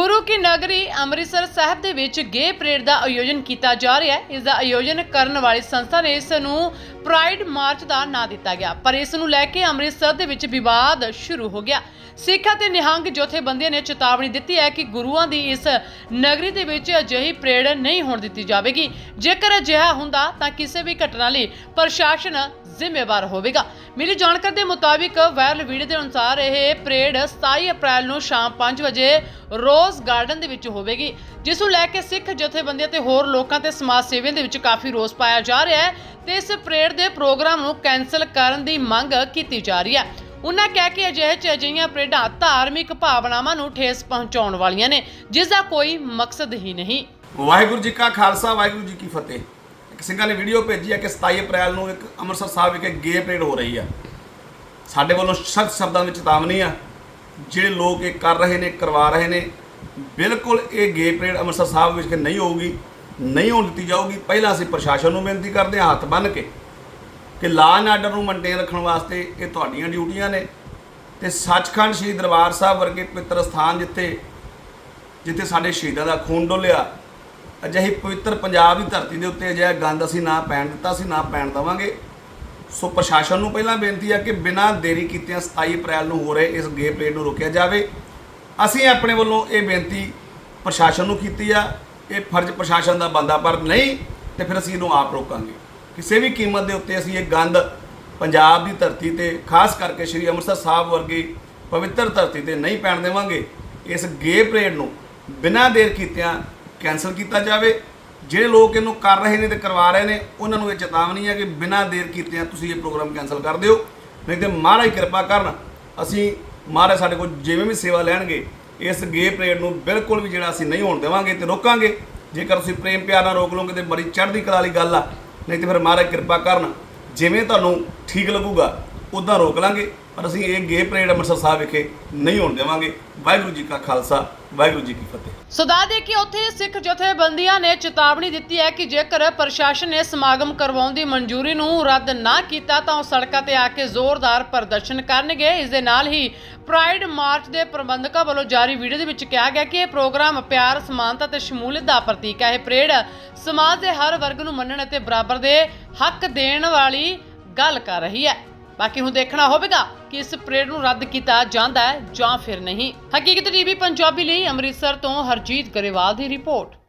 ਗੁਰੂ ਕੀ ਨਗਰੀ ਅੰਮ੍ਰਿਤਸਰ ਸਾਹਿਬ ਦੇ ਵਿੱਚ ਗੇ ਪਰੇਡ ਦਾ ਆਯੋਜਨ ਕੀਤਾ ਜਾ ਰਿਹਾ ਹੈ। ਇਸ ਦਾ ਆਯੋਜਨ ਕਰਨ ਵਾਲੀ ਸੰਸਥਾ ਨੇ ਇਸ ਨੂੰ ਪ੍ਰਾਈਡ ਮਾਰਚ ਦਾ ਨਾਂ ਦਿੱਤਾ ਗਿਆ। ਪਰ ਇਸ ਨੂੰ ਲੈ ਕੇ ਅੰਮ੍ਰਿਤਸਰ ਦੇ ਵਿੱਚ ਵਿਵਾਦ ਸ਼ੁਰੂ ਹੋ ਗਿਆ। ਸਿੱਖ ਅਤੇ ਨਿਹੰਗ ਜਥੇਬੰਦੀਆਂ ਨੇ ਚੇਤਾਵਨੀ ਦਿੱਤੀ ਹੈ ਕਿ ਗੁਰੂਆਂ ਦੀ ਇਸ ਨਗਰੀ ਦੇ ਵਿੱਚ ਅਜਿਹੀ ਪਰੇਡ ਨਹੀਂ ਹੋਣ ਦਿੱਤੀ ਜਾਵੇਗੀ। ਜੇਕਰ ਅਜਿਹਾ ਹੁੰਦਾ ਤਾਂ ਕਿਸੇ ਵੀ ਘਟਨਾ ਲਈ ਪ੍ਰਸ਼ਾਸਨ ਜ਼ਿੰਮੇਵਾਰ ਹੋਵੇਗਾ। ਮਿਲੀ ਜਾਣਕਾਰੀ ਦੇ ਮੁਤਾਬਿਕ ਵਾਇਰਲ ਵੀਡੀਓ ਦੇ ਅਨੁਸਾਰ ਇਹ ਪਰੇਡ 27 ਅਪ੍ਰੈਲ ਨੂੰ ਸ਼ਾਮ 5 ਵਜੇ ਰੋਜ਼ ਗਾਰਡਨ ਦੇ ਵਿੱਚ ਹੋਵੇਗੀ, ਜਿਸ ਨੂੰ ਲੈ ਕੇ ਸਿੱਖ ਜਥੇਬੰਦੀਆਂ ਤੇ ਹੋਰ ਲੋਕਾਂ ਤੇ ਸਮਾਜ ਸੇਵੀਆਂ ਦੇ ਵਿੱਚ ਕਾਫੀ ਰੋਸ ਪਾਇਆ ਜਾ ਰਿਹਾ ਹੈ ਤੇ ਇਸ ਪਰੇਡ ਦੇ ਪ੍ਰੋਗਰਾਮ ਨੂੰ ਕੈਨਸਲ ਕਰਨ ਦੀ ਮੰਗ ਕੀਤੀ ਜਾ ਰਹੀ ਹੈ। ਉਹਨਾਂ ਕਿਹਾ ਕਿ ਅਜਿਹੇ ਚ ਅਜਿਹੀਆਂ ਪਰੇਡਾਂ ਧਾਰਮਿਕ ਭਾਵਨਾਵਾਂ ਨੂੰ ਠੇਸ ਪਹੁੰਚਾਉਣ ਵਾਲੀਆਂ ਨੇ, ਜਿਸ ਦਾ ਕੋਈ ਮਕਸਦ ਹੀ ਨਹੀਂ। ਵਾਹਿਗੁਰੂ ਜੀ ਕਾ ਖਾਲਸਾ, ਵਾਹਿਗੁਰੂ ਜੀ ਕੀ ਫਤਿਹ। ਸਿੰਘਾਂ ਨੇ ਵੀਡੀਓ ਭੇਜੀ ਹੈ ਕਿ 27 ਅਪ੍ਰੈਲ ਨੂੰ ਇੱਕ ਅੰਮ੍ਰਿਤਸਰ ਸਾਹਿਬ ਵਿਖੇ ਗੇ ਪਰੇਡ ਹੋ ਰਹੀ ਆ। ਸਾਡੇ ਵੱਲੋਂ ਸਖਤ ਸ਼ਬਦਾਂ ਵਿੱਚ ਚੇਤਾਵਨੀ ਆ। ਜਿਹੜੇ ਲੋਕ ਇਹ ਕਰ ਰਹੇ ਨੇ, ਕਰਵਾ ਰਹੇ ਨੇ, ਬਿਲਕੁਲ ਇਹ ਗੇ ਪਰੇਡ ਅੰਮ੍ਰਿਤਸਰ ਸਾਹਿਬ ਵਿੱਚ ਨਹੀਂ ਹੋਊਗੀ, ਨਹੀਂ ਹੋਣ ਦਿੱਤੀ ਜਾਊਗੀ। ਪਹਿਲਾਂ ਅਸੀਂ ਪ੍ਰਸ਼ਾਸਨ ਨੂੰ ਬੇਨਤੀ ਕਰਦੇ ਹਾਂ, ਹੱਥ ਬੰਨ੍ਹ ਕੇ ਕਿ ਲਾਅ ਐਂਡ ਆਰਡਰ ਨੂੰ ਮੇਨਟੇਨ ਰੱਖਣ ਵਾਸਤੇ ਇਹ ਤੁਹਾਡੀਆਂ ਡਿਊਟੀਆਂ ਨੇ। ਤੇ ਸੱਚਖੰਡ ਸ਼੍ਰੀ ਦਰਬਾਰ ਸਾਹਿਬ ਵਰਗੇ ਪਵਿੱਤਰ ਸਥਾਨ ਜਿੱਥੇ ਜਿੱਥੇ ਸਾਡੇ ਸ਼ਹੀਦਾਂ ਦਾ ਖੂਨ ਡੋਲਿਆ ਅਜਿਹੀ ਪਵਿੱਤਰ ਪੰਜਾਬ ਦੀ ਧਰਤੀ ਦੇ ਉੱਤੇ ਅਜਿਹਾ ਗੰਦ ਅਸੀਂ ਨਾ ਪੈਣ ਦਿੱਤਾ ਸੀ ਨਾ ਪੈਣ ਦਵਾਂਗੇ। ਸੋ ਪ੍ਰਸ਼ਾਸਨ ਨੂੰ ਪਹਿਲਾਂ ਬੇਨਤੀ ਆ ਕਿ ਬਿਨਾਂ ਦੇਰੀ ਕੀਤਿਆਂ 27 ਅਪ੍ਰੈਲ ਨੂੰ ਹੋ ਰਹੇ ਇਸ ਗੇ ਪਰੇਡ ਨੂੰ ਰੋਕਿਆ ਜਾਵੇ। ਅਸੀਂ ਆਪਣੇ ਵੱਲੋਂ ਇਹ ਬੇਨਤੀ ਪ੍ਰਸ਼ਾਸਨ ਨੂੰ ਕੀਤੀ ਆ। ਇਹ ਫਰਜ਼ ਪ੍ਰਸ਼ਾਸਨ ਦਾ ਬੰਦਾ ਪਰ ਨਹੀਂ, ਤੇ ਫਿਰ ਅਸੀਂ ਇਹਨੂੰ ਆਪ ਰੋਕਾਂਗੇ। ਕਿਸੇ ਵੀ ਕੀਮਤ ਦੇ ਉੱਤੇ ਅਸੀਂ ਇਹ ਗੰਦ ਪੰਜਾਬ ਦੀ ਧਰਤੀ ਤੇ, ਖਾਸ ਕਰਕੇ ਸ੍ਰੀ ਅੰਮ੍ਰਿਤਸਰ ਸਾਹਿਬ ਵਰਗੀ ਪਵਿੱਤਰ ਧਰਤੀ ਤੇ ਨਹੀਂ ਪੈਣ ਦੇਵਾਂਗੇ। ਇਸ ਗੇ ਪਰੇਡ ਨੂੰ ਬਿਨਾਂ ਦੇਰ ਕੀਤਿਆਂ ਕੈਨਸਲ ਕੀਤਾ ਜਾਵੇ। ਜਿਹੜੇ ਲੋਕ ਇਹਨੂੰ ਕਰ ਰਹੇ ਨੇ ਤੇ ਕਰਵਾ ਰਹੇ ਨੇ, ਉਹਨਾਂ ਨੂੰ ਇਹ ਚੇਤਾਵਨੀ ਹੈ ਕਿ ਬਿਨਾਂ ਦੇਰ ਕੀਤਿਆਂ ਤੁਸੀਂ ਇਹ ਪ੍ਰੋਗਰਾਮ ਕੈਨਸਲ ਕਰ ਦਿਓ। ਨਹੀਂ ਤੇ ਮਹਾਰਾਜ ਕਿਰਪਾ ਕਰਨ, ਅਸੀਂ ਮਹਾਰਾਜ ਸਾਡੇ ਕੋਲ ਜਿਵੇਂ ਵੀ ਸੇਵਾ ਲੈਣਗੇ, ਇਸ ਗੇ ਪਰੇਡ ਨੂੰ ਬਿਲਕੁਲ ਵੀ ਜਿਹੜਾ ਅਸੀਂ ਨਹੀਂ ਹੋਣ ਦੇਵਾਂਗੇ ਤੇ ਰੋਕਾਂਗੇ। ਜੇਕਰ ਤੁਸੀਂ ਪ੍ਰੇਮ ਪਿਆਰ ਨਾਲ ਰੋਕ ਲਓਗੇ ਤੇ ਬੜੀ ਚੜ੍ਹਦੀ ਕਲਾ ਵਾਲੀ ਗੱਲ ਆ। ਨਹੀਂ ਤੇ ਫਿਰ ਮਹਾਰਾਜ ਕਿਰਪਾ ਕਰਨ, ਜਿਵੇਂ ਤੁਹਾਨੂੰ ਠੀਕ ਲੱਗੂਗਾ ਉਦਾਂ ਰੋਕ ਲਾਂਗੇ, ਪਰ ਅਸੀਂ ਇਹ ਗੇ ਪਰੇਡ ਅੰਮ੍ਰਿਤਸਰ ਸਾਹਿਬ ਵਿਖੇ ਨਹੀਂ ਹੋਣ ਦੇਵਾਂਗੇ। ਵਾਹਿਗੁਰੂ ਜੀ ਕਾ ਖਾਲਸਾ, ਵਾਹਿਗੁਰੂ ਜੀ ਕੀ ਫਤਿਹ। ਸੋ ਦੇ ਕਿ ਉੱਥੇ ਸਿੱਖ ਜਥੇਬੰਦੀਆਂ ਨੇ ਚੇਤਾਵਨੀ ਦਿੱਤੀ ਹੈ ਕਿ ਜੇਕਰ ਪ੍ਰਸ਼ਾਸਨ ਨੇ ਸਮਾਗਮ ਕਰਵਾਉਣ ਦੀ ਮਨਜ਼ੂਰੀ ਨੂੰ ਰੱਦ ਨਾ ਕੀਤਾ, ਤਾਂ ਉਹ ਸੜਕਾਂ ਤੇ ਆ ਕੇ ਜ਼ੋਰਦਾਰ ਪ੍ਰਦਰਸ਼ਨ ਕਰਨਗੇ। ਇਸ ਦੇ ਨਾਲ ਹੀ ਪ੍ਰਾਈਡ ਮਾਰਚ ਦੇ ਪ੍ਰਬੰਧਕਾਂ ਵੱਲੋਂ ਜਾਰੀ ਵੀਡੀਓ ਦੇ ਵਿੱਚ ਕਿਹਾ ਗਿਆ ਕਿ ਇਹ ਪ੍ਰੋਗਰਾਮ ਪਿਆਰ, ਸਮਾਨਤਾ ਤੇ ਸ਼ਮੂਲੀਅਤ ਦਾ ਪ੍ਰਤੀਕ ਹੈ। ਇਹ ਪਰੇਡ ਸਮਾਜ ਦੇ ਹਰ ਵਰਗ ਨੂੰ ਮੰਨਣ ਅਤੇ ਬਰਾਬਰ ਦੇ ਹੱਕ ਦੇਣ ਵਾਲੀ ਗੱਲ ਕਰ ਰਹੀ ਹੈ। ਬਾਕੀ ਹੁਣ ਦੇਖਣਾ ਹੋਵੇਗਾ ਕਿ ਇਸ ਪਰੇਡ ਨੂੰ ਰੱਦ ਕੀਤਾ ਜਾਂਦਾ ਹੈ ਜਾਂ ਫਿਰ ਨਹੀਂ। ਹਕੀਕਤ ਟੀਵੀ ਪੰਜਾਬੀ ਲਈ ਅੰਮ੍ਰਿਤਸਰ ਤੋਂ ਹਰਜੀਤ ਗਰੇਵਾਲ ਦੀ ਰਿਪੋਰਟ।